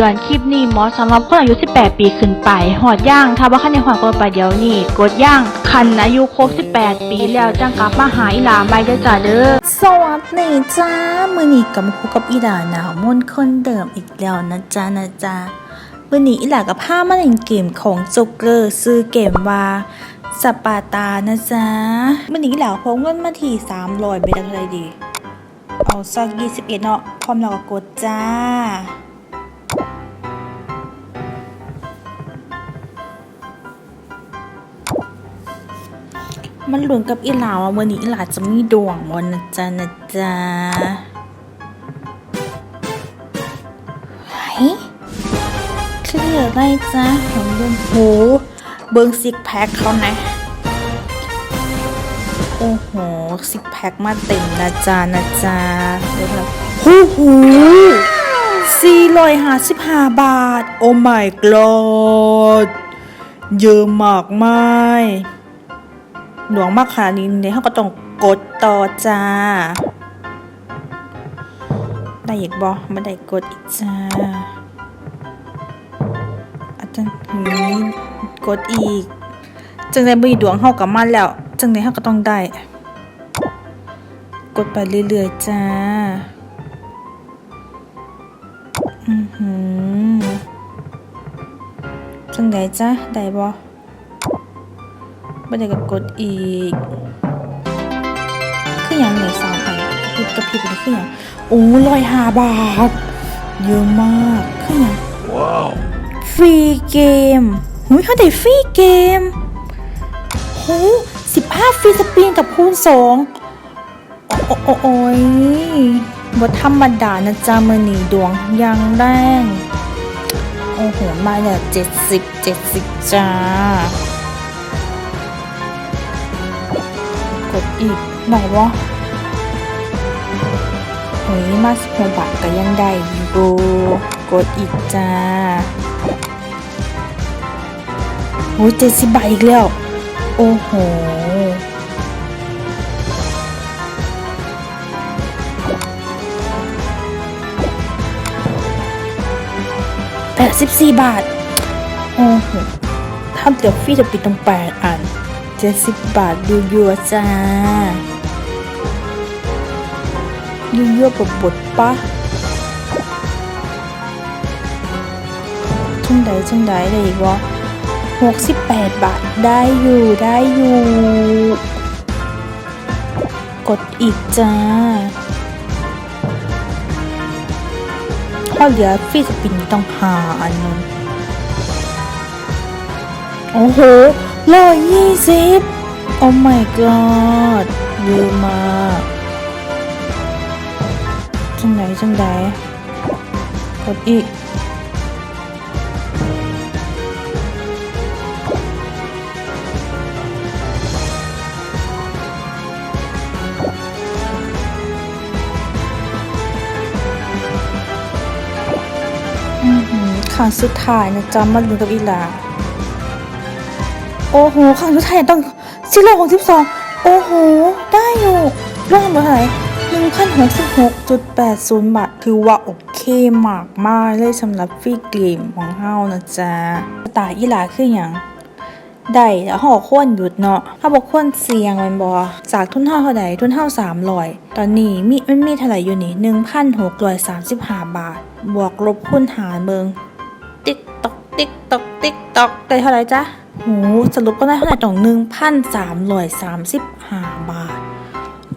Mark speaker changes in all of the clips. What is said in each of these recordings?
Speaker 1: ตือนคลิปนี้เหมาะสำหรับคนอายุ 18 ปีขึ้นไปหอดย่าง ถ้าว่าคันในหอดกดไปเดี๋ยวนี้ กดย่าง คันอายุครบ 18 ปีแล้วจังกลับมาหาอีหลาใหม่เด้อจ้าเด้อ
Speaker 2: สวัสดีจ้ามือนี้กับมาพบกับอีหลาหนาวมนต์คนเดิมอีกแล้วนะจ๊ะนะจ๊ะมือนี้อีหลากับผ้ามาเล่นเกมของจุกเกอร์ซื้อเกมว่าสปาตานะจ๊ะมือนี้อีหลาพงเงินมาที่สามร้อยไปได้เท่าไรดี เอาสักยี่สิบเอ็ดเนาะพร้อมแล้วก็กดจ้า มันหลุนกับอีหลาว่าวันนี้อีหลาจะมีดวงวันนะจ๊ะนะจ๊ะไหเคลียร์ได้จ้ะผมเดินโหเบิ้งซิกแพคเขานะ โอ้โหซิกแพคมาเต็มนะจ๊ะนะจ๊ะเดี๋ยวนะหูหูสี่ร้อยห้าสิบห้าบาท โอ้ my god เยอะมากไหมาย หลวงมากค่ะนี้เนี่ยเขาก็ต้องกดต่อจ้า ได้อีกบอไม่ได้กดอีกจ้าอาจารย์นี้กดอีก จังไดมีดวงเข้ากับมันแล้ว จังไดเขาก็ต้องได้ กดไปเรื่อยๆจ้า อือหือจังไดจ้าได้บอ ไม่ได้ก็กดอีก คืออย่างหนึ่งสามอันกระพริบกระพริบนี่คืออย่างโอ้ร้อยห้าบาท เยอะมากคืออย่างฟรีเกมหุยเขาได้ฟรีเกมโหสิบห้าฟรีสปริงกับคูณสองโอ้โอ้โอ้ยบทธรรมดานะจ๊ะมือนีดวงยังแรงโอ้โห มาเนี่ยเจ็ดสิบเจ็ดสิบจ้า ดอีก ไหนวะเฮ้ยมาสิบหกบาทก็ยังได้อยู่กดอีกจ้าโอ้เจ็ดสิบบาทอีกแล้ว โอ้โหแปดสิบสี่บาท โอ้โหทำเดี๋ยวฟี่จะปิดตรงแปดอัน เจ็ดสิบบาทดูยัวจ้าดูยัวบดบดปะจังใดจังใดเลยอีกวะหกสิบแปดบาทได้อยู่ได้อยู่ กดอีกจ้าข้อเหลือฟรีสปินต้องหาอันนึงโอ้โห ร้อยยี่สิบโอ้ my god เยอะมากจังไหนจังไดกดอีก ครั้งสุดท้ายนะจ๊ะมาลุ้นกับอีหลา โอ้โหครั้งสุดท้ายต้องสี่ร้อยหกสิบสองโอ้โห ได้อยู่รอบเท่าไหร่หนึ่งพันหกสิบหกจุดแปดศูนย์บาทถือว่าโอเคมากมากเลยสำหรับฟรีเกมของเฮานะจ๊ะตาอีหลาคืออย่างได้แล้วห่อควรหยุดเนาะถ้าบอกควรเสียงแมันบอจากทุนเท่าเท่าใดทุนเท่าสามร้อยตอนนี้มีมันมีเท่าไหร่อยู่นี่หนึ่งพันหกร้อยสามสิบห้าบาท บวกลบคูณหารเบิงติ๊กตอกติ๊กตอกติ๊กตอกได้เท่าไหร่จ๊ะ โหสรุปก็ได้เท่าไหร่ตรงหนึ่งพันสามร้อยสามสิบห้าบาท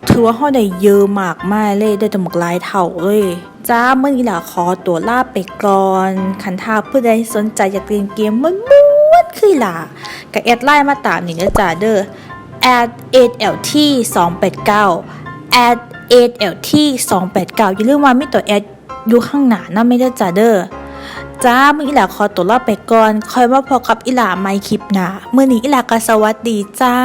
Speaker 2: ถือว่าเขาได้เยอะมากมายเลยได้จำกหลายเท่าเลย จ้าเมื่อนี้ล่ะขอตัวลาไปก่อน คันท่าผู้ใดสนใจอยากเล่นเกมมันม้วนคือล่ะก็แอดไลน์มาตามนี่นะจ้าเด้อ at 8lt 289 at 8lt 289อย่าลืมว่ามีตัว at อยู่ข้างหน้านะไม่ได้จ้าเด้อ จ้ามืออีหลาขอตัวลาไปก่อนคอยว่าพอกับอีหลาไม่คลิปหนาเมื่อนี้อีหลากสวัสดีจ้า